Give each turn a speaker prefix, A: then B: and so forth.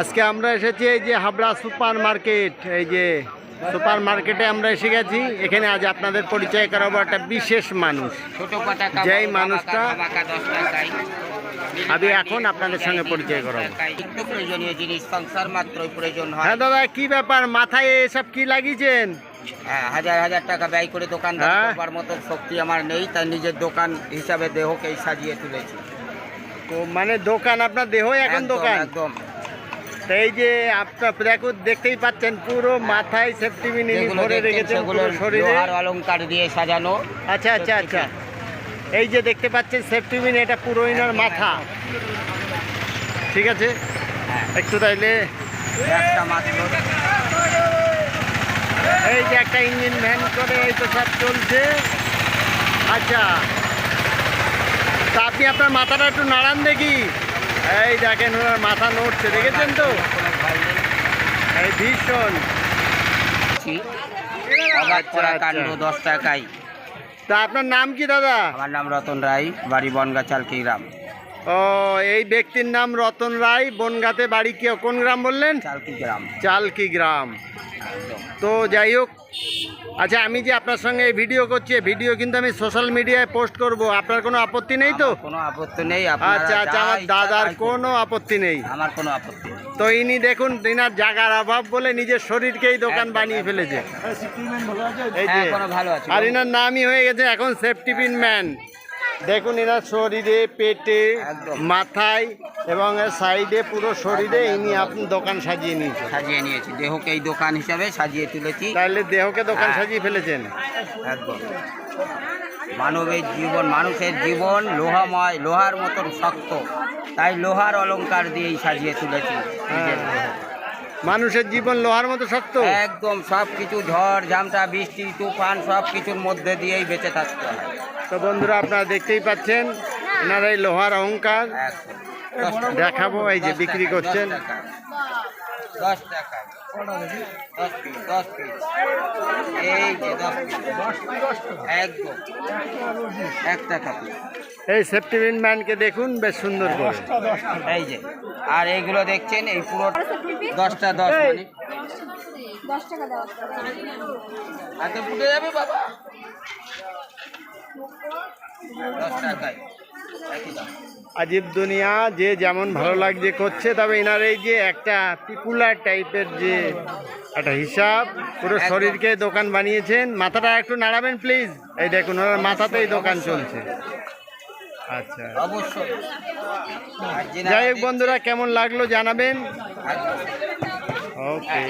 A: আজকে আমরা এসেছি এই যে হাবড়া সুপার মার্কেট এই যে সুপার মার্কেটে আমরা এসে গেছি। এখানে আজ আপনাদের পরিচয় করাবো একটা বিশেষ মানুষ। যেই মানুষটা আমি এখন আপনাদের সঙ্গে পরিচয় করাবো।
B: প্রয়োজনীয় জিনিস সংসার মাত্রই প্রয়োজন হয়।
A: হ্যাঁ দাদা কি ব্যাপার? মাথায় এসব কি লাগিয়েছেন?
B: হ্যাঁ হাজার হাজার টাকা ব্যয় করে দোকান
A: হ্যাঁ।
B: করবার মতো শক্তি আমার নেই তাই নিজের দোকান হিসাবে দেহকেই সাজিয়ে তুলেছি।
A: মানে দোকান আপনার দেহ এখন দোকান?
B: একদম।
A: এই যে আপনার দেখুন দেখতেই পাচ্ছেন পুরো মাথায় সেফটি
B: যেগুলো
A: ভরে রেখেছেন শরীরে।
B: অলংকার দিয়ে সাজানো।
A: আচ্ছা আচ্ছা আচ্ছা। এই যে দেখতে পাচ্ছেন সেফটি বিন এটা পুরো ইনার মাথা। ঠিক আছে?
B: হ্যাঁ।
A: একটু তাইলে
B: একটা মাত্র।
A: এই যে একটা ইঞ্জিন ভ্যান করে এই তো সব চলছে। আচ্ছা। তা আপনি আপনার মাথাটা একটু নাড়ান দেখি। এই দেখেন ওনার মাথা নড়ছে। দেখেছেন তো। এই ভীষণ।
B: ছি, করা কাণ্ড
A: আচ্ছা।
B: দশ টাকায়
A: তা আপনার নাম কি দাদা?
B: আমার নাম রতন রায় বাড়ি বনগা চালকি গ্রাম।
A: ও এই ব্যক্তির নাম রতন রায়। বনগাতে বাড়ি কি কোন গ্রাম বললেন?
B: চালকি গ্রাম।
A: চালকি গ্রাম। তো যাই হোক আচ্ছা আমি যে আপনার সঙ্গে এই ভিডিও করছি ভিডিও কিন্তু আমি সোশ্যাল মিডিয়ায় পোস্ট করব। আপনার কোনো আপত্তি নেই তো?
B: কোনো আপত্তি নেই
A: আচ্ছা আচ্ছা আমার দাদার কোনো আপত্তি নেই।
B: আমার কোনো আপত্তি
A: তো ইনি দেখুন ইনার জাগার অভাব বলে নিজের শরীরকেই দোকান বানিয়ে ফেলেছে। এই যে
B: হ্যাঁ কোনো ভালো আছে।
A: আর ইনার নামই হয়ে গেছে এখন সেফটি পিন ম্যান দেখুন এরা শরীরে পেটে মাথায় এবং সাইডে পুরো শরীরে ইনি আপনি দোকান সাজিয়ে নিয়েছেন।
B: সাজিয়ে নিয়েছি। দেহকে এই দোকান হিসাবে সাজিয়ে তুলেছি।
A: তাহলে দেহকে দোকান
B: হ্যাঁ।
A: সাজিয়ে ফেলেছেন?
B: একদম। মানবের জীবন মানুষের জীবন লোহাময় লোহার মতন শক্ত। তাই লোহার অলংকার দিয়েই সাজিয়ে তুলেছি নিজের
A: মানুষের জীবন লোহার মতো শক্ত?
B: একদম সব কিছু ঝড় ঝামটা বৃষ্টি তুফান সব কিছুর মধ্যে দিয়েই বেঁচে থাকতে হয়।
A: তো বন্ধুরা আপনারা দেখতেই পাচ্ছেন এনার এই লোহার অহংকার। দেখাবো এই যে বিক্রি করছেন।
B: দশ টাকা। এই
A: সেফটি ম্যানকে দেখুন বেশ সুন্দর করে।
B: এই যে আর এইগুলো দেখছেন এই পুরো দশটা দশ মানে।
C: দশ টাকা দেওয়া
B: হাতে ফুটে যাবে বাবা দশ টাকায় একই দাম।
A: আজিব দুনিয়া যে যেমন ভালো লাগছে করছে তবে এনার এই যে একটা পিপুলার টাইপের যে একটা হিসাব পুরো শরীরকে দোকান বানিয়েছেন। মাথাটা একটু নাড়াবেন প্লিজ এই দেখুন ওনার মাথাতেই দোকান চলছে। আচ্ছা।
B: অবশ্যই।
A: যাই হোক বন্ধুরা কেমন লাগল জানাবেন? ওকে